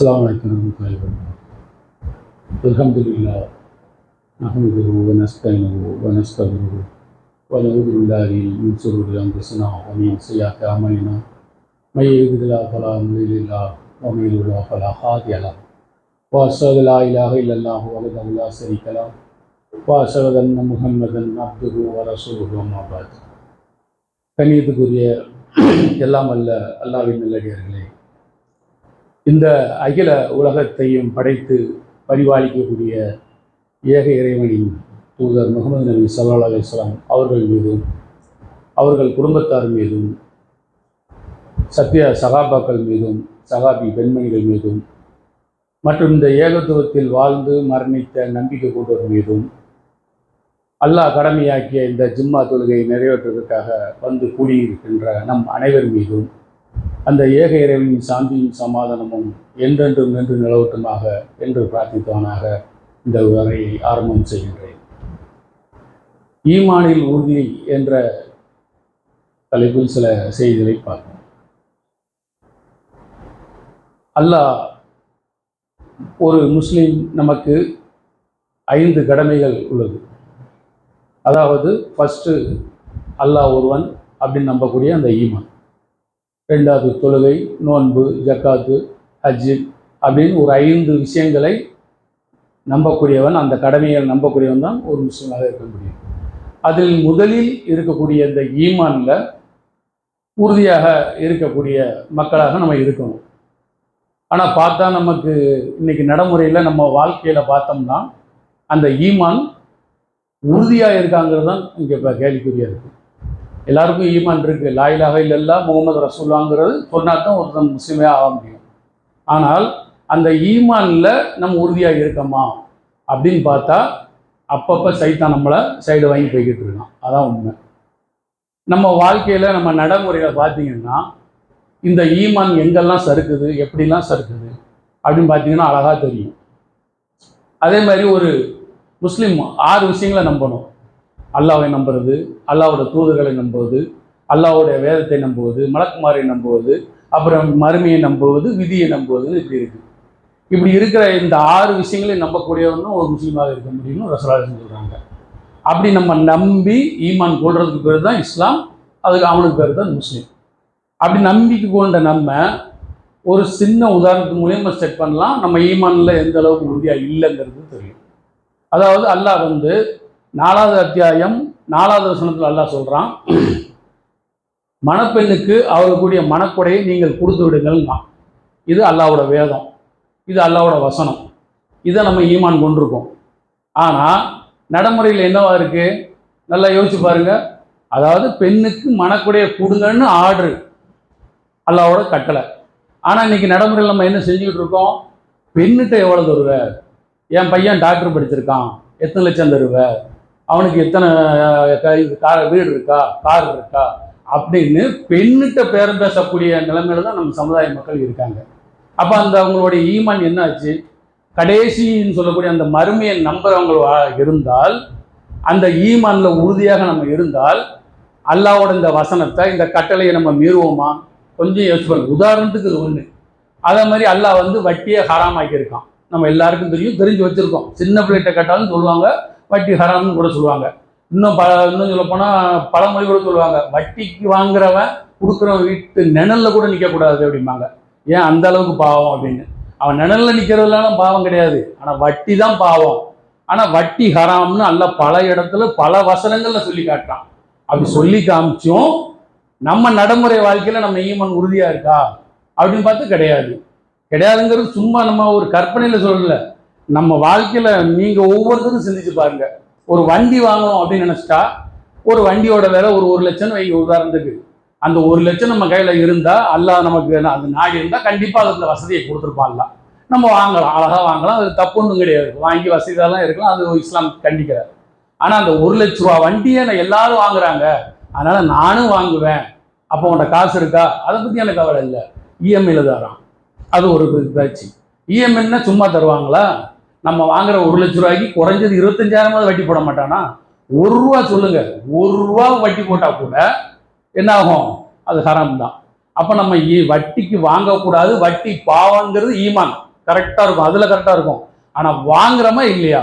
السلام عليكم ورحمة الله وبركاته. الحمد لله. نحمده ونستعينه ونستغفره ونعوذ بالله من شرور أنفسنا ومن سيئات أعمالنا. من يهده الله فلا مضل له ومن يضلل فلا هادي له. وأشهد لا إله إلا الله وحده لا شريك له. وأشهد أن محمدا عبده ورسوله أما بعد. கணியத்துக்குரிய الله அல்ல அல்லாவின் நல்லடியார்களே இந்த அகில உலகத்தையும் படைத்து பரிபாலிக்கக்கூடிய ஏக இறைவனின் தூதர் முகமது நபி சல்லா அலிஸ்லாம் அவர்கள் மீதும் அவர்கள் குடும்பத்தார் மீதும் சத்திய சகாபாக்கள் மீதும் சகாபி பெண்மணிகள் மீதும் மற்றும் இந்த ஏகத்துவத்தில் வாழ்ந்து மரணித்த நம்பிக்கை கொண்டவர் மீதும் அல்லாஹ் கடமையாக்கிய இந்த ஜிம்மா தொழுகையை நிறைவேற்றுவதற்காக வந்து கூடியிருக்கின்ற நம் அனைவர் மீதும் அந்த ஏக இறைவனின் சாந்தியும் சமாதானமும் என்றென்றும் நின்று நிலவட்டுமாக என்று பிரார்த்தித்தவனாக இந்த உரையை ஆரம்பம் செய்கின்றேன். ஈமானில் உறுதி என்ற தலைப்பில் சில செய்திகளை பார்ப்போம். அல்லாஹ் ஒரு முஸ்லீம் நமக்கு ஐந்து கடமைகள் உள்ளது. அதாவது ஃபஸ்ட்டு அல்லாஹ் ஒருவன் அப்படின்னு நம்பக்கூடிய அந்த ஈமான். ரெண்டாவது தொழுகை நோன்பு ஜக்காத்து ஹஜ்ஜு அப்படின்னு ஒரு ஐந்து விஷயங்களை நம்பக்கூடியவன் அந்த கடமையை நம்பக்கூடியவன் தான் ஒரு முஸ்லீமாக இருக்க முடியும். அதில் முதலில் இருக்கக்கூடிய இந்த ஈமானில் உறுதியாக இருக்கக்கூடிய மக்களாக நம்ம இருக்கணும். ஆனால் பார்த்தா நமக்கு இன்றைக்கி நடைமுறையில் நம்ம வாழ்க்கையில் பார்த்தோம்னா அந்த ஈமான் உறுதியாக இருக்காங்கிறது தான் இங்கே இப்போ கேள்விக்குறியாக இருக்குது எல்லாருக்கும் ஈமான் இருக்குது லாயிலாக இல்லல்லா முகமது ரசூல்லாங்கிறது சொன்னால் தான் ஒருத்தன் முஸ்லீமே ஆக முடியும். ஆனால் அந்த ஈமானில் நம்ம உறுதியாக இருக்கோமா அப்படின்னு பார்த்தா அப்பப்போ சைத்தான் நம்மளை சைடு வாங்கி போய்கிட்டு இருக்கான். அதான் உண்மை. நம்ம வாழ்க்கையில் நம்ம நடைமுறையில் பார்த்தீங்கன்னா இந்த ஈமான் எங்கெல்லாம் சறுக்குது எப்படிலாம் சறுக்குது அப்படின்னு பார்த்தீங்கன்னா அழகாக தெரியும். அதே மாதிரி ஒரு முஸ்லீம் ஆறு விஷயங்களை நம்பணும். அல்லாவை நம்புறது அல்லாவோட தூதர்களை நம்புவது அல்லாவோட வேதத்தை நம்புவது மலக்குமாரை நம்புவது அப்புறம் மருமையை நம்புவது விதியை நம்புவது இப்படி இருக்குது இப்படி இருக்கிற இந்த ஆறு விஷயங்களையும் நம்பக்கூடியவனும் ஒரு முஸ்லீமாக இருக்க முடியும்னு ரசராஜன் சொல்கிறாங்க அப்படி நம்ம நம்பி ஈமான் கொள்றதுக்கு பேர் தான் இஸ்லாம் அதுக்கு அவனுக்கு பேர் தான் முஸ்லீம். அப்படி நம்பிக்கை கொண்ட நம்ம ஒரு சின்ன உதாரணத்து மூலியமாக செக் பண்ணலாம் நம்ம ஈமானில் எந்த அளவுக்கு உறுதியாக இல்லைங்கிறது தெரியும். அதாவது அல்லாஹ் வந்து நாலாவது அத்தியாயம் நாலாவது வசனத்தில் அல்லாஹ் சொல்கிறான் மணப்பெண்ணுக்கு அவர்களுக்குரிய மனக்கொடையை நீங்கள் கொடுத்து விடுங்கள்னா. இது அல்லாவோட வேதம். இது அல்லாவோட வசனம். இதை நம்ம ஈமான் கொண்டிருக்கோம். ஆனால் நடைமுறையில் என்னவா இருக்குது நல்லா யோசிச்சு பாருங்க. அதாவது பெண்ணுக்கு மனக்குடையை கொடுங்கன்னு ஆர்டரு அல்லாவோட கட்டளை. ஆனால் இன்னைக்கு நடைமுறையில் நம்ம என்ன செஞ்சுக்கிட்டு இருக்கோம்? பெண்ணுகிட்ட எவ்வளோ தருவ? என் பையன் டாக்டர் படிச்சிருக்கான். எத்தனை லட்சம் தருவ? அவனுக்கு எத்தனை கார் வீடு இருக்கா? கார் இருக்கா? அப்படின்னு பெண்ணிட்ட பேரம் பேசக்கூடிய நிலைமையில தான் நம்ம சமுதாய மக்கள் இருக்காங்க. அப்போ அந்த அவங்களுடைய ஈமான் என்னாச்சு? கடைசின்னு சொல்லக்கூடிய அந்த மறுமையை நம்புறவங்க இருந்தால் அந்த ஈமான்ல உறுதியாக நம்ம இருந்தால் அல்லாவோட இந்த வசனத்தை இந்த கட்டளையை நம்ம மீறுவோமா? கொஞ்சம் யோசிச்சு உதாரணத்துக்கு இது ஒன்று அதே மாதிரி அல்லாஹ் வந்து வட்டியை ஹராமாக்கியிருக்கான். நம்ம எல்லாருக்கும் தெரியும் தெரிஞ்சு வச்சிருக்கோம். சின்ன பிள்ளைகிட்ட கேட்டாலும் சொல்லுவாங்க வட்டி ஹராம்னு கூட சொல்லுவாங்க. இன்னும் ப இன்னும் சொல்லப்போனால் பழமொழி கூட சொல்லுவாங்க. வட்டிக்கு வாங்குறவன் கொடுக்குறவன் வீட்டு நிழல்ல கூட நிற்கக்கூடாது அப்படிம்பாங்க. ஏன் அந்த அளவுக்கு பாவம் அப்படின்னு. அவன் நிழலில் நிற்கிறதுலாம் பாவம் கிடையாது. ஆனால் வட்டி தான் பாவம். ஆனால் வட்டி ஹராம்னு அல்ல பல இடத்துல பல வசனங்களில் சொல்லி காட்டுறான். அப்படி சொல்லி காமிச்சும் நம்ம நடைமுறை வாழ்க்கையில் நம்ம ஈமன் உறுதியாக இருக்கா? அப்படின்னு பார்த்து கிடையாது. கிடையாதுங்கிறது சும்மா நம்ம ஒரு கற்பனையில் சொல்லலை. நம்ம வாழ்க்கையில் நீங்கள் ஒவ்வொருத்தரும் சிந்திச்சு பாருங்க. ஒரு வண்டி வாங்கணும் அப்படின்னு நினச்சிட்டா ஒரு வண்டியோட விலை ஒரு ஒரு லட்சம் வைங்க உதாரணத்துக்கு. அந்த ஒரு லட்சம் நம்ம கையில் இருந்தால் அல்லா நமக்கு அந்த நாடு இருந்தால் கண்டிப்பாக அதில் வசதியை கொடுத்துருப்பான் நம்ம வாங்கலாம் அழகாக வாங்கலாம் அது தப்பு ஒன்றும் கிடையாது. வாங்கி வசதியெல்லாம் இருக்கலாம் அது இஸ்லாம் கண்டிக்கிறார் ஆனால் அந்த ஒரு லட்ச ரூபா வண்டியை நான் எல்லாரும் வாங்குறாங்க. அதனால் நானும் வாங்குவேன். அப்போ உன்கிட்ட காசு இருக்கா? அதை பற்றி எனக்கு கவலை இல்லை. இஎம்ஐயில் தரான். அது ஒரு பேச்சு. இஎம்ஐன்னா சும்மா தருவாங்களா? நம்ம வாங்குற ஒரு லட்ச ரூபாய்க்கு குறைஞ்சது இருபத்தஞ்சாயிரமாவது வட்டி போட மாட்டானா? ஒரு ரூபா சொல்லுங்க. ஒரு ரூபா வட்டி போட்டால் கூட என்ன ஆகும் அது ஹரம் தான் அப்போ நம்ம வட்டிக்கு வாங்கக்கூடாது. வட்டி பாவங்கிறது ஈமான். கரெக்டாக இருக்கும். அதில் கரெக்டாக இருக்கும். ஆனால் வாங்குறோமா இல்லையா?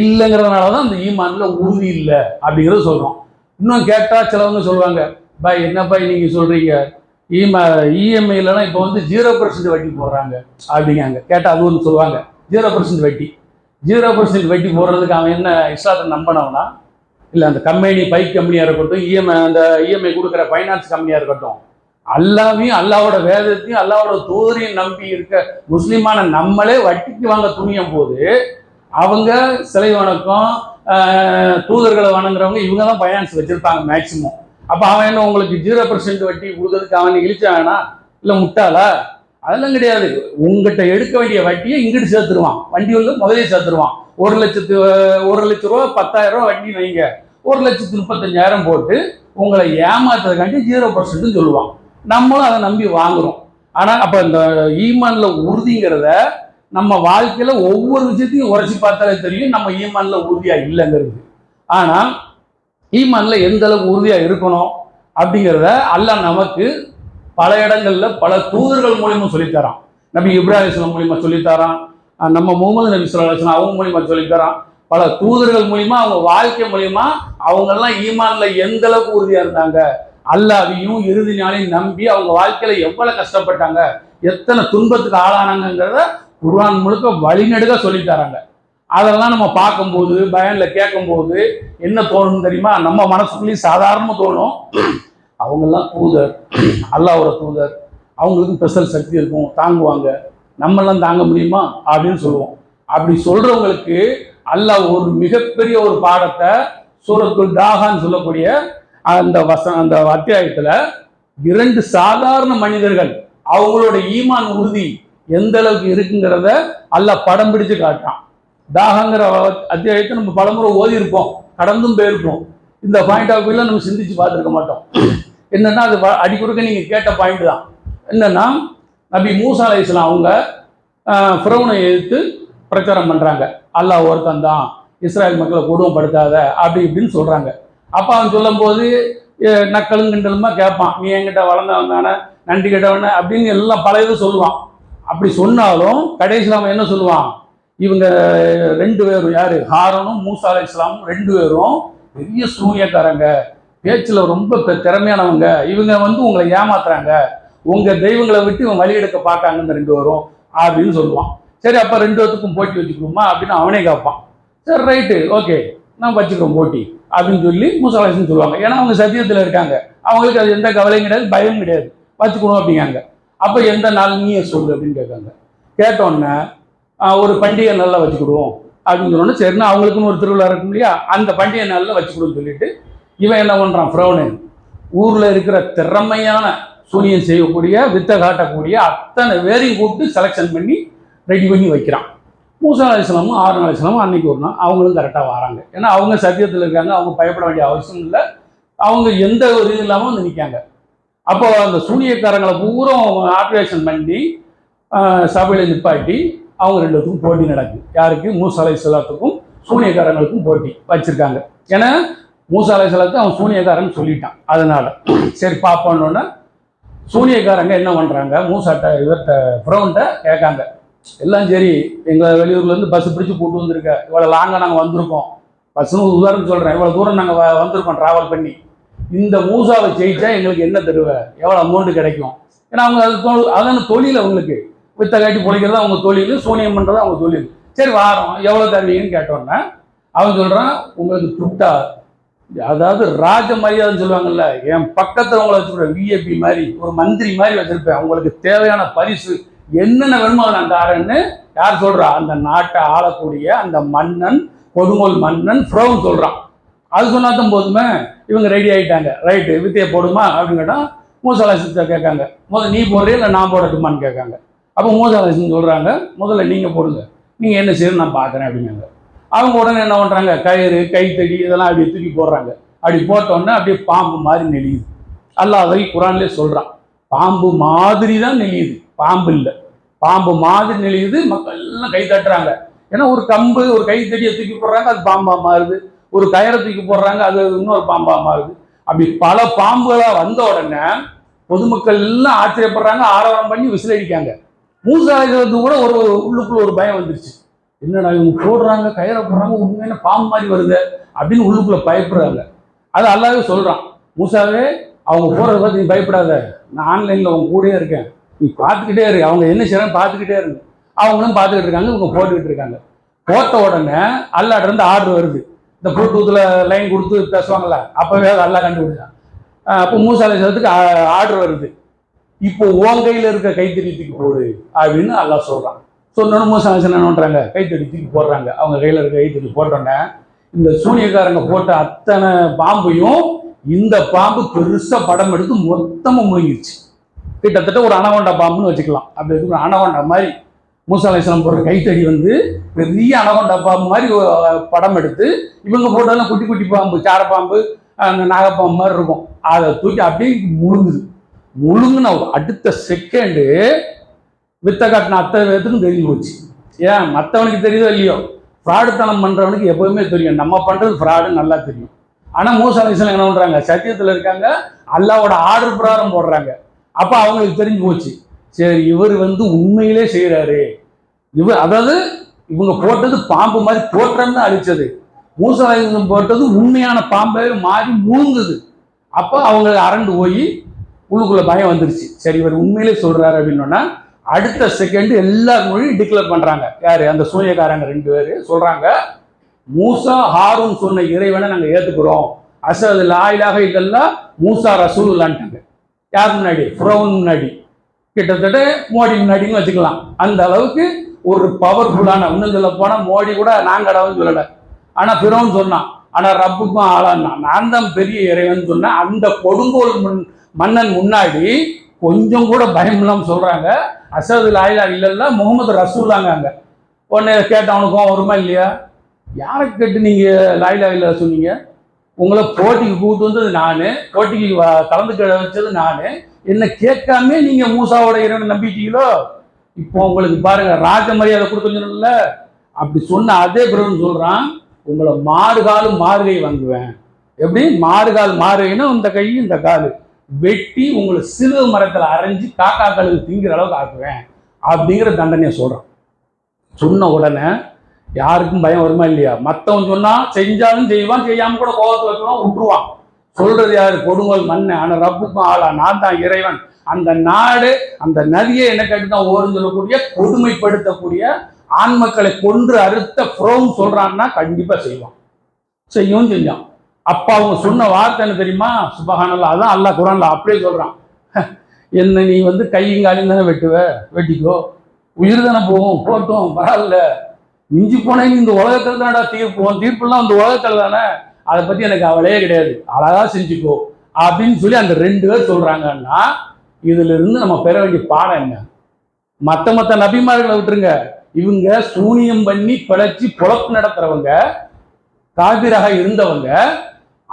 இல்லைங்கிறதுனால தான் அந்த ஈமானில் உறுதி இல்லை அப்படிங்கிறத சொல்கிறோம் இன்னும் கேட்டால் சிலவங்க சொல்லுவாங்க பாய் என்ன பாய் சொல்கிறீங்க சொல்றீங்க இஎம்ஐ இஎம்ஐலலாம் இப்போ வந்து ஜீரோ பர்சன்ட் வட்டி போடுறாங்க. அப்படிங்காங்க கேட்டால் அது ஒன்று சொல்லுவாங்க. ஜீரோ பர்சன்ட் வட்டி. ஜீரோ பர்சன்ட் வட்டி போடுறதுக்கு அவன் என்ன இஸ்லாத்தை நம்பினவனா? இல்லை அந்த கம்பெனி பைக் கம்பெனியாக இருக்கட்டும் இஎம்ஐ அந்த இஎம்ஐ கொடுக்குற ஃபைனான்ஸ் கம்பெனியாக இருக்கட்டும் அல்லாவையும் அல்லாவோட வேதத்தையும் அல்லாவோட தூதரையும் நம்பி இருக்க முஸ்லீமான நம்மளே வட்டிக்கு வாங்க துணியும் போது அவங்க சிலை வணக்கம் தூதர்களை வணங்குறவங்க இவங்க தான் ஃபைனான்ஸ் வச்சுருப்பாங்க மேக்சிமம் அப்போ அவன் என்ன உங்களுக்கு ஜீரோ பர்சன்ட் வட்டி கொடுக்கறதுக்கு அவன் இழிச்சானா இல்லை முட்டாளா? அதெல்லாம் கிடையாது. உங்ககிட்ட எடுக்க வேண்டிய வட்டியை இங்கிட்டு சேர்த்துருவான். வண்டி வந்து முதலே சேர்த்துருவான். ஒரு லட்சத்து ஒரு லட்ச ரூபா பத்தாயிரம் ரூபா வட்டி வைங்க. ஒரு லட்சத்து முப்பத்தஞ்சாயிரம் போட்டு உங்களை ஏமாத்துறதுக்காண்டி ஜீரோ பர்சன்ட்னு சொல்லுவான். நம்மளும் அதை நம்பி வாங்குறோம். ஆனால் அப்போ இந்த ஈமான்ல உறுதிங்கிறத நம்ம வாழ்க்கையில் ஒவ்வொரு விஷயத்தையும் உரைச்சி பார்த்தாலே தெரியும் நம்ம ஈமான்ல உறுதியாக இல்லைங்கிறது. ஆனால் ஈமான்ல எந்த அளவுக்கு உறுதியாக இருக்கணும் அப்படிங்கிறத அல்ல நமக்கு பல இடங்கள்ல பல தூதர்கள் மூலியமா சொல்லித்தரான். நபி இப்ராஹிம் இஸ்லாம் மூலியமா சொல்லித்தரான். நம்ம முகமது நபி சொல்லா அவங்க மூலியமா சொல்லித்தரான். பல தூதர்கள் மூலியமா அவங்க வாழ்க்கை மூலியமா அவங்க எல்லாம் ஈமான்ல எந்த அளவுக்கு உறுதியா இருந்தாங்க? அல்லாவையும் இறுதி நாளையும் நம்பி அவங்க வாழ்க்கையில எவ்வளவு கஷ்டப்பட்டாங்க? எத்தனை துன்பத்துக்கு ஆளானாங்கிறத குர்ஆன் முழுக்க வழிநடுக சொல்லித் தராங்க அதெல்லாம் நம்ம பார்க்கும்போது பயனில் கேட்கும்போது என்ன தோணும் தெரியுமா? நம்ம மனசுக்குள்ளேயும் சாதாரணமாக தோணும். அவங்கெல்லாம் தூதர் அல்லாவோட தூதர் அவங்களுக்கும் ஸ்பெஷல் சக்தி இருக்கும் தாங்குவாங்க. நம்மெல்லாம் தாங்க முடியுமா? அப்படின்னு சொல்லுவோம். அப்படி சொல்றவங்களுக்கு அல்லாஹ் ஒரு மிகப்பெரிய ஒரு பாடத்தை சூரத்துல் தாகான்னு சொல்லக்கூடிய அந்த வச அந்த அத்தியாயத்துல இரண்டு சாதாரண மனிதர்கள் அவங்களோட ஈமான் உறுதி எந்த அளவுக்கு இருக்குங்கிறத அல்லாஹ் படம் பிடிச்சு காட்டான் தாகங்கிற அத்தியாயத்தை நம்ம பலமுறை ஓதி இருப்போம் கடந்தும் போயிருப்போம். இந்த பாயிண்ட் ஆஃப் வியூல நம்ம சிந்திச்சு பார்த்துருக்க மாட்டோம். என்னன்னா அது அடிக்குறுக்க நீங்கள் கேட்ட பாயிண்ட் தான். என்னன்னா நபி மூசா அலை இஸ்லாம் அவங்க ஃபிரௌனை எதிர்த்து பிரச்சாரம் பண்ணுறாங்க அல்லாஹ் ஒருத்தன் தான். இஸ்ராயல் மக்களை கொடுமைப்படுத்தாத அப்படி இப்படின்னு சொல்கிறாங்க அப்போ அவன் சொல்லும்போது நக்கலும் கிண்டலுமா கேட்பான். நீ என்கிட்ட வளர்ந்தவன் தானே நன்றி கெட்டவன அப்படின்னு எல்லாம் பல இது சொல்லுவான். அப்படி சொன்னாலும் கடைசியில் அவன் என்ன சொல்லுவான்? இவங்க ரெண்டு பேரும் யார்? ஹாரனும் மூசா அலை இஸ்லாமும் ரெண்டு பேரும் பெரிய சூனியக்காரங்க. பேச்சில் ரொம்ப பெ- திறமையானவங்க. இவங்க வந்து உங்களை ஏமாத்துறாங்க. உங்கள் தெய்வங்களை விட்டு இவன் வழி எடுக்க பார்க்காங்கன்னு இந்த ரெண்டு வரும் அப்படின்னு சொல்லுவான். சரி அப்போ ரெண்டு பேத்துக்கும் போட்டி வச்சுக்கணுமா அப்படின்னு அவனே கேட்பான். சரி ரைட்டு ஓகே நான் வச்சுக்கிறோம் போட்டி அப்படின்னு சொல்லி மூசாலாசன் சொல்லுவாங்க. ஏன்னா அவங்க சத்தியத்தில் இருக்காங்க. அவங்களுக்கு அது எந்த கவலையும் கிடையாது பயம் கிடையாது. வச்சுக்கணும் அப்படிங்காங்க. அப்போ எந்த நாள் நீ சொல்லு அப்படின்னு கேட்காங்க. கேட்டோன்னே ஒரு பண்டிகை நல்லா வச்சுக்கிடுவோம். அப்படின்னு சொன்னோன்னே சரினா அவங்களுக்குன்னு ஒரு திருவிழா இருக்கும் இல்லையா? அந்த பண்டிகை நாளில் வச்சுக்கிடுன்னு சொல்லிட்டு இவன் என்ன பண்ணுறான் ஃப்ரௌனு? ஊரில் இருக்கிற திறமையான சூனியம் செய்யக்கூடிய வித்தை காட்டக்கூடிய அத்தனை பேரையும் கூப்பிட்டு செலெக்ஷன் பண்ணி ரெடி பண்ணி வைக்கிறான். மூசா அலிஸ்லாமும் ஆறு அலிஸ்லாமும் அன்னைக்கு ஒரு நாள் அவங்களும் கரெக்டாக வராங்க. ஏன்னா அவங்க சத்தியத்தில் இருக்காங்க அவங்க பயப்பட வேண்டிய அவசியம் இல்லை. அவங்க எந்த ஒரு இது இல்லாமல் வந்து நிற்காங்க அப்போ அந்த சூனியக்காரங்களை பூரா ஆப்ரேஷன் பண்ணி சபையில் நிப்பாட்டி அவங்க ரெண்டுத்துக்கும் போட்டி நடக்குது. யாருக்கு? மூசா சிலத்துக்கும் சூனியக்காரங்களுக்கும் போட்டி வச்சிருக்காங்க. ஏன்னா மூசா அலைசலத்தை அவன் சூனியக்காரன் சொல்லிட்டான். அதனால சரி பார்ப்போன்னொன்னே சூனியக்காரங்க என்ன பண்ணுறாங்க மூசாட்ட இவர்கிட்ட ஃப்ரௌன்ட்ட கேட்காங்க. எல்லாம் சரி எங்களை வெளியூர்லேருந்து பஸ் பிடிச்சி கூட்டு வந்திருக்க. இவ்வளோ லாங்காக நாங்கள் வந்திருக்கோம். பஸ்ஸுன்னு உதாரணம் சொல்கிறேன் இவ்வளோ தூரம் நாங்கள் வந்திருக்கோம் ட்ராவல் பண்ணி. இந்த மூசாவை ஜெயிச்சா எங்களுக்கு என்ன தருவ? எவ்வளோ அமௌண்ட்டு கிடைக்கும்? ஏன்னா அவங்க அது அதான தொழில் அவங்களுக்கு. வித்த காட்டி பிழைக்கிறது அவங்க தொழில் சூனியம் பண்ணுறது அவங்க தொழில். சரி வாரம். எவ்வளோ தருவீங்கன்னு கேட்டோன்னே அவன் சொல்கிறான் உங்களுக்கு துட்டா அதாவது ராஜ மரியாதைன்னு சொல்லுவாங்கல்ல என் பக்கத்தில் உங்களை வச்சுருப்பேன் விஏபி மாதிரி ஒரு மந்திரி மாதிரி வச்சுருப்பேன். உங்களுக்கு தேவையான பரிசு என்னென்ன வேணுமோ அதை நான் தாரேன்னு யார் சொல்கிறா அந்த நாட்டை ஆளக்கூடிய அந்த மன்னன் கொடுங்கோல் மன்னன் ஃப்ரௌன் சொல்கிறான் அது சொன்னாதான் போதுமே இவங்க ரெடி ஆகிட்டாங்க ரைட்டு வித்தியை போடுமா அப்படின்னு கேட்டால் மூசாலாசித்த கேட்காங்க. முதல்ல நீ போடுறியா இல்லை நான் போடட்டுமான்னு கேட்காங்க. அப்போ மூசாலாசின்னு சொல்கிறாங்க முதல்ல நீங்கள் போடுங்க. நீங்கள் என்ன செய்யணும் நான் பார்க்குறேன் அப்படிங்காங்க அவங்க உடனே என்ன பண்ணுறாங்க கயிறு கைத்தடி இதெல்லாம் அப்படியே தூக்கி போடுறாங்க. அப்படி போட்டோன்னே அப்படியே பாம்பு மாதிரி நெளியுது. அல்லாஹ் அதை குரான்லேயே சொல்கிறான் பாம்பு மாதிரி தான் நெளியுது. பாம்பு இல்லை. பாம்பு மாதிரி நெளியுது. மக்கள் எல்லாம் கை தட்டுறாங்க. ஏன்னா ஒரு கம்பு ஒரு கைத்தடியை தூக்கி போடுறாங்க அது பாம்பா மாறுது. ஒரு கயிறை தூக்கி போடுறாங்க அது இன்னொரு பாம்பா மாறுது. அப்படி பல பாம்புகளாக வந்த உடனே பொதுமக்கள் எல்லாம் ஆச்சரியப்படுறாங்க ஆரவாரம் பண்ணி விசிலடிக்காங்க. மூசாகிறது கூட ஒரு உள்ளுக்குள்ள ஒரு பயம் வந்துருச்சு. என்னடா இவங்க போடுறாங்க கயிறை போடுறாங்க உண்மையான பாம்பு மாதிரி வருது அப்படின்னு உள்ளுக்குள்ள பயப்படுறாங்க. அது அல்லாவே சொல்றான். மூசாவே அவங்க போறத பார்த்து நீ பயப்படாத. நான் ஆன்லைன்ல அவங்க கூடயே இருக்கேன். நீ பார்த்துக்கிட்டே இருக்கு அவங்க என்ன செய்யறாங்க பார்த்துக்கிட்டே இருக்கு அவங்களும் பார்த்துக்கிட்டு இருக்காங்க இவங்க போட்டுக்கிட்டு இருக்காங்க. போட்ட உடனே அல்லாட்ட இருந்து ஆர்டர் வருது. இந்த ப்ளூடூத்தில் லைன் கொடுத்து பேசுவாங்கல்ல அப்போவே அது அல்லா கண்டுபிடிச்சான். அப்போ மூசாலை சேர்த்துக்கு ஆர்டர் வருது. இப்போ உன் கையில் இருக்க கைத்தறியத்துக்கு போடு அப்படின்னு அல்லா சொல்கிறான் சொன்னோன்னு மூசாலை என்ன பண்ணுறாங்க கைத்தடி தூக்கி போடுறாங்க. அவங்க கையில் இருக்க கைத்தடி போட்டோன்னே இந்த சூனியக்காரங்க போட்ட அத்தனை பாம்பையும் இந்த பாம்பு பெருசாக படம் எடுத்து மொத்தமாக முழுங்கிருச்சு. கிட்டத்தட்ட ஒரு அனகொண்டா பாம்புன்னு வச்சுக்கலாம். அப்படி இருக்கிற ஒரு அனகொண்டா மாதிரி. மூசாலேஸ்வரம் போடுற கைத்தடி வந்து பெரிய அனகொண்டா பாம்பு மாதிரி படம் எடுத்து இவங்க போட்டதெல்லாம் குட்டி குட்டி பாம்பு சாரப்பாம்பு அந்த நாகப்பாம்பு மாதிரி இருக்கும். அதை தூக்கி அப்படியே முழுங்குது. முழுங்குன அடுத்த செகண்டு வித்த காட்டின அத்தனை பேத்துக்கும் தெரிஞ்சு போச்சு. ஏன்? மற்றவனுக்கு தெரியுதோ இல்லையோ? ஃப்ராடுத்தனம் பண்ணுறவனுக்கு எப்போவுமே தெரியும். நம்ம பண்ணுறது ஃப்ராடுன்னு நல்லா தெரியும். ஆனால் மூசாலேஸ்வரம் என்ன பண்ணுறாங்க சத்தியத்தில் இருக்காங்க. அல்லாவோட ஆர்டர் பிரகாரம் போடுறாங்க. அப்போ அவங்களுக்கு தெரிஞ்சு போச்சு. சரி இவர் வந்து உண்மையிலே செய்கிறாரு இவர் அதாவது இவங்க போட்டது பாம்பு மாதிரி போட்டுறன்னு அழிச்சது அழிச்சது மூசாயுதம் போட்டது உண்மையான பாம்பே மாறி முழுங்குது. அப்போ அவங்க அரண்டு போய் உள்ளுக்குள்ளே பயம் வந்துருச்சு. சரி இவர் உண்மையிலே சொல்கிறாரு அப்படின்னோன்னா அடுத்த செகண்ட் எல்லா மொழியும் டிக்ளேர் பண்றாங்க. யாரு? அந்த சூரியக்காரங்க ரெண்டு பேர் சொல்றாங்க மூசா ஹாரூன் சொன்ன இறைவனை நாங்க ஏத்துக்கிறோம். அசது லாயிலாக இதெல்லாம் மூசா ரசூலுல்லான்ட்டாங்க. யார் முன்னாடி? ஃப்ரௌன் முன்னாடி. கிட்டத்தட்ட மோடி முன்னாடின்னு வச்சுக்கலாம். அந்த அளவுக்கு ஒரு பவர்ஃபுல்லான இன்னும் சொல்ல மோடி கூட நான் சொல்லலை. ஆனால் பிறவன் சொன்னான். ஆனால் ரப்புக்கும் ஆளான்னா நான் தான் பெரிய இறைவன் சொன்னேன். அந்த கொடுங்கோல் மன்னன் முன்னாடி கொஞ்சம் கூட பயம் இல்லாமல் சொல்கிறாங்க அசது லாயிலா இல்லைல்ல முகமது ரசூல்லாங்க அங்கே. உடனே கேட்டவனுக்கும் வருமா இல்லையா? யாரை கேட்டு நீங்கள் லாயிலா இல்லை சொன்னீங்க? உங்களை போட்டிக்கு கூப்பிட்டு வந்தது நான். போட்டிக்கு வ- கலந்துக்க வச்சது நான். என்ன கேட்காம நீங்கள் மூசாவோட இறைவனை நம்பிட்டீங்களோ? இப்போ உங்களுக்கு பாருங்கள் ராஜ மரியாதை கொடுத்துருந்தோம்ல அப்படி சொன்ன அதே பிரபு சொல்கிறான் உங்களை மாறுகாலும் மாறுகை வாங்குவேன். எப்படி? மாறுகால் மாறுகைன்னா இந்த கை இந்த காலு. வெட்டி உங்களை சிறு மரத்தில் அரைஞ்சு காக்கா கழுகு திங்கிற அளவுக்கு ஆக்குவேன் அப்படிங்கிற தண்டனையை சொல்கிறான் சொன்ன உடனே யாருக்கும் பயம் வருமா இல்லையா? மற்றவன் சொன்னால் செஞ்சாலும் செய்வான் செய்யாமல் கூட கோபத்தை வச்சுவான் விட்டுருவான். சொல்றது யாரு? கொடுங்கோல் மண்ணு ஆனால் ரப்புக்கும் ஆளா? நான் தான் இறைவன். அந்த நாடு அந்த நதியை என்ன கேட்டு தான் ஓரம் சொல்லக்கூடிய கொடுமைப்படுத்தக்கூடிய ஆண் மக்களை கொன்று அறுத்த புறம் சொல்றான்னா கண்டிப்பா செய்வான். செய்யவும் செஞ்சான். அப்ப அவங்க சொன்ன வார்த்தை என்ன தெரியுமா? சுபஹானல்லா அதான் அல்லாஹ் குரான்ல அப்படியே சொல்றான். என்ன நீ வந்து கையும் காலையும் தானே வெட்டுவ? வெட்டிக்கோ. உயிர் தானே போகும்? போட்டும். பரவாயில்ல. மிஞ்சி போனேன் இந்த உலகத்தில் தானடா தீர்ப்போம் தீர்ப்புலாம் இந்த உலகத்தில் தானே? அதை பத்தி எனக்கு அவளையே கிடையாது. அழகா செஞ்சுக்கோ. அப்படின்னு சொல்லி அந்த ரெண்டு பேர் சொல்றாங்கன்னா இதுல இருந்து நம்ம பெற வேண்டிய பாடம் என்ன? மத்த மத்த நபிமார்களை விட்டுருங்க. இவங்க சூனியம் பண்ணி பிழைச்சி பொழப்பு நடத்துறவங்க காபிராக இருந்தவங்க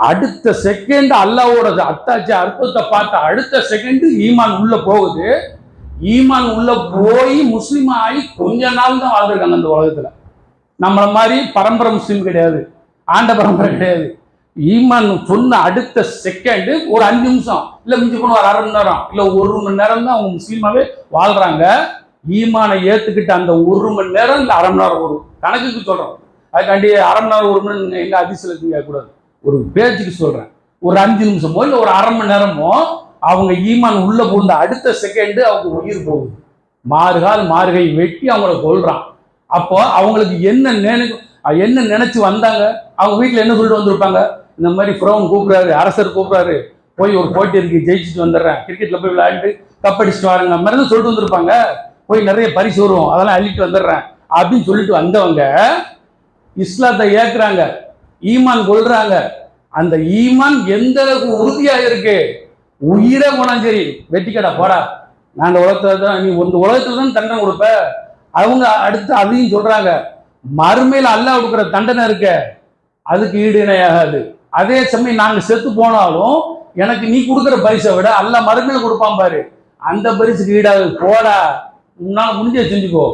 அடுத்த செகண்ட் அல்லாவோட அத்தாச்சி அற்புதத்தை பார்த்த அடுத்த செகண்ட் ஈமான் உள்ள போகுது. ஈமான் உள்ள போய் முஸ்லீம் ஆகி கொஞ்ச நாள் தான் வாழ்ந்துருக்காங்க அந்த உலகத்துல. நம்மள மாதிரி பரம்பரை முஸ்லீம் கிடையாது. ஆண்ட பரம்பரை கிடையாது. ஈமான் சொன்ன அடுத்த செகண்ட் ஒரு அஞ்சு நிமிஷம் இல்லை மிஞ்சி போன ஒரு அரை மணி நேரம் இல்லை ஒரு மணி நேரம் தான் அவங்க முஸ்லீமாவே வாழ்றாங்க. ஈமானை ஏற்றுக்கிட்ட அந்த ஒரு மணி நேரம் இல்லை அரை மணி நேரம் வரும் கணக்குக்கு சொல்கிறோம் அதுக்காண்டி அரை மணி நேரம் ஒரு மணி நேரம் எங்க அதிசயத்துக்கு கேட்கக்கூடாது ஒரு பேச்சுக்கு சொல்கிறேன் ஒரு அஞ்சு நிமிஷமோ இல்லை ஒரு அரை மணி நேரமோ அவங்க ஈமான் உள்ளே போந்த அடுத்த செகண்டு அவங்க உயிர் போகுது. மாறுகால் மாறுகை வெட்டி அவங்கள கொல்றான். அப்போ அவங்களுக்கு என்ன நினை என்ன நினைச்சு வந்தாங்க? அவங்க வீட்டில் என்ன சொல்லிட்டு வந்திருப்பாங்க? இந்த மாதிரி ஃப்ரோன் கூப்பிட்றாரு அரசர் கூப்பிட்றாரு. போய் ஒரு போட்டி இருக்கு ஜெயிச்சுட்டு வந்துடுறேன். கிரிக்கெட்டில் போய் விளையாண்டு கப் அடிச்சுட்டு வரேங்க மாதிரி தான் சொல்லிட்டு வந்திருப்பாங்க. போய் நிறைய பரிசு வரும் அதெல்லாம் அள்ளிட்டு வந்துடுறேன் அப்படின்னு சொல்லிட்டு வந்தவங்க இஸ்லாத்தை ஏற்கிறாங்க ஈமான் கொள்றாங்க. அந்த ஈமான் எந்த அளவுக்கு உறுதியா இருக்கு? உயிரை போனாலும் சரி வெட்டிக்கடா போடா. நான் உலகத்துல தான் நீ இந்த உலகத்துல தான் தண்டனை கொடுப்ப. அவங்க அடுத்து அதையும் சொல்றாங்க. மறுமையில் அல்லாஹ் கொடுக்குற தண்டனை இருக்க. அதுக்கு ஈடு இணையாகாது அதே சமயம் நாங்க செத்து போனாலும் எனக்கு நீ கொடுக்குற பரிசை விட அல்லாஹ் மறுமையில் கொடுப்பான் பாரு. அந்த பரிசுக்கு ஈடாக. போடா. உன்னால முடிஞ்ச செஞ்சுக்கோ.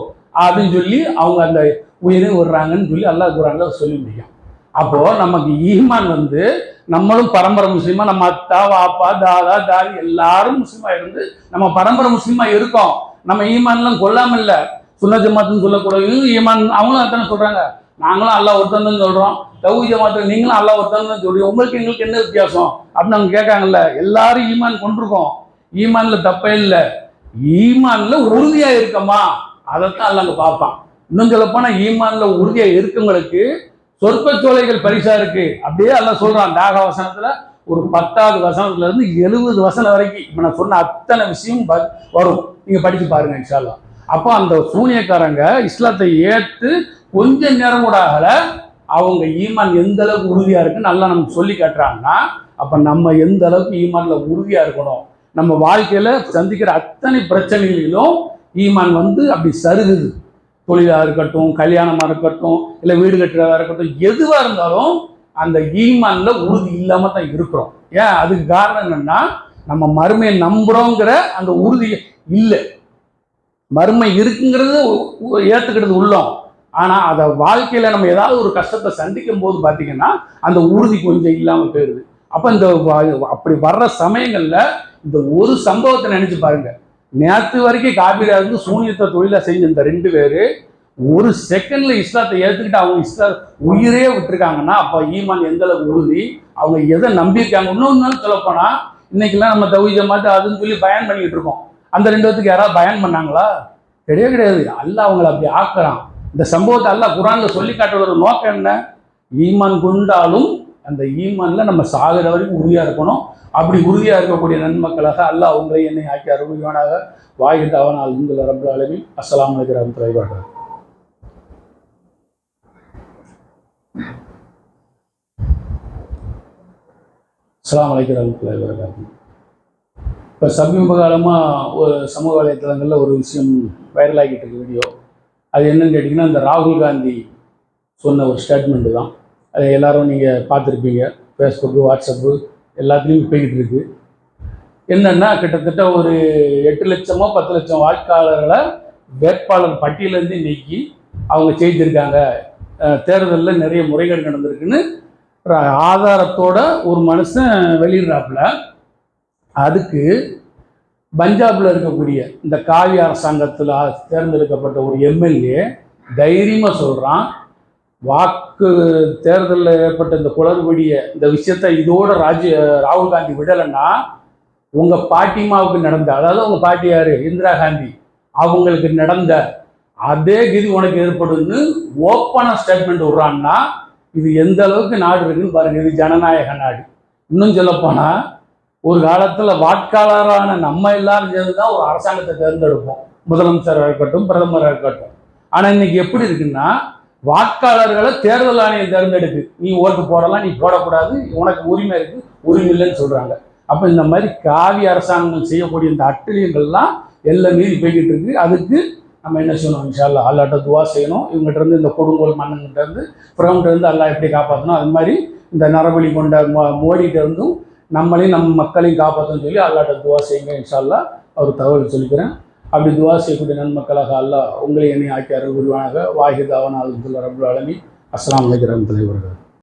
அப்படின்னு சொல்லி அவங்க அந்த உயிரை விடுறாங்கன்னு சொல்லி அல்லாஹ் குரான்ல சொல்லி முடியும் அப்போ நமக்கு ஈமான் வந்து நம்மளும் பரம்பரை முஸ்லீமா நம்ம அத்தா வாப்பா தாதா தாதி எல்லாரும் முஸ்லீமா இருந்து நம்ம பரம்பரை முஸ்லீமா இருக்கோம். நம்ம ஈமான்லாம் கொல்லாம இல்ல. சுன்ன ஜமாத்துன்னு சொல்லக்கூடாது. ஈமான். அவங்களும் அத்தனை சொல்றாங்க. நாங்களும் அல்லாஹ் ஒருத்தன் சொல்றோம். தவு ஜமாத்து நீங்களும் அல்லாஹ் ஒருத்தன் சொல்றீங்க. உங்களுக்கு எங்களுக்கு என்ன வித்தியாசம்? அப்படின்னு அவங்க கேட்காங்கல்ல. எல்லாரும் ஈமான் கொண்டிருக்கோம். ஈமான்ல தப்பே இல்லை. ஈமான்ல உறுதியா இருக்கமா? அதைத்தான் அல்ல அங்க பார்ப்பான். இன்னும் சொல்லப்போனால் ஈமான்ல உறுதியா இருக்கவங்களுக்கு சொற்பச்சோலைகள் பரிசா இருக்கு அப்படியே எல்லாம் சொல்றான். தாக வசனத்துல ஒரு பத்தாவது வசனத்துல இருந்து எழுபது வசனம் வரைக்கும் இப்ப நான் சொன்ன அத்தனை விஷயம் வரும். நீங்க படிச்சு பாருங்க இன்ஷால்லாம் அப்போ அந்த சூனியக்காரங்க இஸ்லாத்தை ஏற்று கொஞ்ச நேரம் கூட ஆகல. அவங்க ஈமான் எந்த அளவுக்கு உறுதியா இருக்குன்னு நல்லா நமக்கு சொல்லி காட்டுறாங்கன்னா அப்ப நம்ம எந்த அளவுக்கு ஈமான்ல உறுதியா இருக்கணும்? நம்ம வாழ்க்கையில சந்திக்கிற அத்தனை பிரச்சனைகளிலும் ஈமான் வந்து அப்படி சருகுது. தொழிலாக இருக்கட்டும் கல்யாணமாக இருக்கட்டும் இல்லை வீடு கட்டுறதா இருக்கட்டும் எதுவாக இருந்தாலும் அந்த ஈமான்ல உறுதி இல்லாமல் தான் இருக்கிறோம். ஏன்? அதுக்கு காரணம் என்னன்னா நம்ம மறுமையை நம்புறோங்கிற அந்த உறுதி இல்லை. மறுமை இருக்குங்கிறது ஏற்றுக்கிறது உள்ளோம். ஆனால் அதை வாழ்க்கையில் நம்ம ஏதாவது ஒரு கஷ்டத்தை சந்திக்கும் போது பார்த்தீங்கன்னா அந்த உறுதி கொஞ்சம் இல்லாமல் போயிடுது அப்போ இந்த அப்படி வர்ற சமயங்களில் இந்த ஒரு சம்பவத்தை நினச்சி பாருங்கள் நேற்று வரைக்கும் காபீரா இருந்து சூனியத்தை தொழிலை செஞ்ச இந்த ரெண்டு பேர் ஒரு செகண்ட்ல இஸ்லாத்தை ஏற்றுக்கிட்டு அவங்க இஸ்லா உயிரே விட்டுருக்காங்கன்னா அப்போ ஈமான் எந்த அளவுக்கு உறுதி? அவங்க எதை நம்பியிருக்காங்க? இன்னொன்னு சொல்லப்போனா இன்னைக்கெல்லாம் நம்ம தவிஜ மாட்டு அதுன்னு சொல்லி பயன் பண்ணிக்கிட்டு இருக்கோம். அந்த ரெண்டு பேத்துக்கு யாராவது பயன் பண்ணாங்களா? கிடையவே கிடையாது. அல்ல அவங்கள அப்படி ஆக்குறான். இந்த சம்பவத்தை அல்ல குரான்ல சொல்லி காட்டுறதோட நோக்கம் என்ன? ஈமான் கொண்டாலும் அந்த ஈமான்ல நம்ம சாகிற வரைக்கும் உறுதியாக இருக்கணும். அப்படி உறுதியாக இருக்கக்கூடிய நன்மக்களாக அல்லாஹ் உங்களை என்னை ஆக்கி அருள்வானாக வாய்கிட்ட அவனால் இந்த ரபுல் அளவில் அஸ்லாம் அலைக்கும் வரஹ்மத்துல்லாஹி அஸ்லாம் அஸ்ஸலாமு அலைக்கும் வரஹ்மத்துல்லாஹி இப்போ சமீப காலமாக ஒரு சமூக வலைத்தளங்களில் ஒரு விஷயம் வைரல் ஆகிட்டு இருக்கு வீடியோ அது என்னன்னு கேட்டிங்கன்னா இந்த ராகுல் காந்தி சொன்ன ஒரு ஸ்டேட்மெண்ட்டு தான். அதை எல்லோரும் நீங்கள் பார்த்துருப்பீங்க. ஃபேஸ்புக்கு வாட்ஸ்அப்பு எல்லாத்துலேயும் போய்கிட்டு இருக்கு. என்னன்னா கிட்டத்தட்ட ஒரு எட்டு லட்சமோ பத்து லட்சம் வாக்காளர்களை வேட்பாளர் பட்டியலேருந்து நீக்கி அவங்க செய்திருக்காங்க தேர்தலில் நிறைய முறைகள் நடந்திருக்குன்னு ஆதாரத்தோட ஒரு மனுஷன் வெளியிடுறாப்புல. அதுக்கு பஞ்சாபில் இருக்கக்கூடிய இந்த காவி அரசாங்கத்தில் தேர்ந்தெடுக்கப்பட்ட ஒரு எம்எல்ஏ தைரியமாக சொல்கிறான் வாக்கு தேர்தலில் ஏற்பட்ட இந்த குளறுபடியை இந்த விஷயத்தை இதோட ராஜி ராகுல் காந்தி விடலைன்னா உங்கள் பாட்டிமாவுக்கு நடந்த அதாவது உங்கள் பாட்டி யார்? இந்திரா காந்தி. அவங்களுக்கு நடந்த அதே கதி உனக்கு ஏற்படும்னு ஓப்பனாக ஸ்டேட்மெண்ட் விட்றான்னா இது எந்த அளவுக்கு நாடு இருக்குன்னு பாருங்கள் இது ஜனநாயக நாடு. இன்னும் சொல்லப்போனால் ஒரு காலத்தில் வாக்காளரான நம்ம எல்லாரும் சேர்ந்து தான் ஒரு அரசாங்கத்தை தேர்ந்தெடுப்போம். முதலமைச்சராக இருக்கட்டும் பிரதமராக இருக்கட்டும் ஆனால் இன்னைக்கு எப்படி இருக்குன்னா வாக்காளர்களை தேர்தல் ஆணையம் தேர்ந்தெடுக்கு. நீ ஓட்டு போடலாம் நீ போடக்கூடாது உனக்கு உரிமை இருக்கு உரிமை இல்லைன்னு சொல்றாங்க. அப்ப இந்த மாதிரி காவி அரசாங்கம் செய்யக்கூடிய இந்த அட்டழியங்கள்லாம் எல்லாம் மீறி போய்கிட்டு இருக்கு. அதுக்கு நம்ம என்ன செய்யணும்? இன்ஷால்லா அல்லாட்ட துவா செய்யணும். இவங்ககிட்ட இருந்து இந்த கொடுங்கோல் மன்னன்கிட்ட இருந்து பிரவன்கிட்ட இருந்து அல்லா எப்படி காப்பாற்றணும் அது மாதிரி இந்த நரபலி கொண்ட மோடிகிட்ட இருந்தும் நம்மளையும் நம்ம மக்களையும் காப்பாற்றணும்னு சொல்லி அல்லாட்ட துவா செய்யுங்க. இன்ஷால்லா அவர் தகவல் சொல்லிக்கிறேன். அப்படி துவா செய்யக்கூடிய நன்மக்களாக அல்லாஹ் உங்களை என்னை ஆக்கி அருள் புரிவானாக வாஹிதாவன் அல்துல்லா ரபுல் அலமி. அஸ்லாம் வலைக்கம் தலைவர்கள்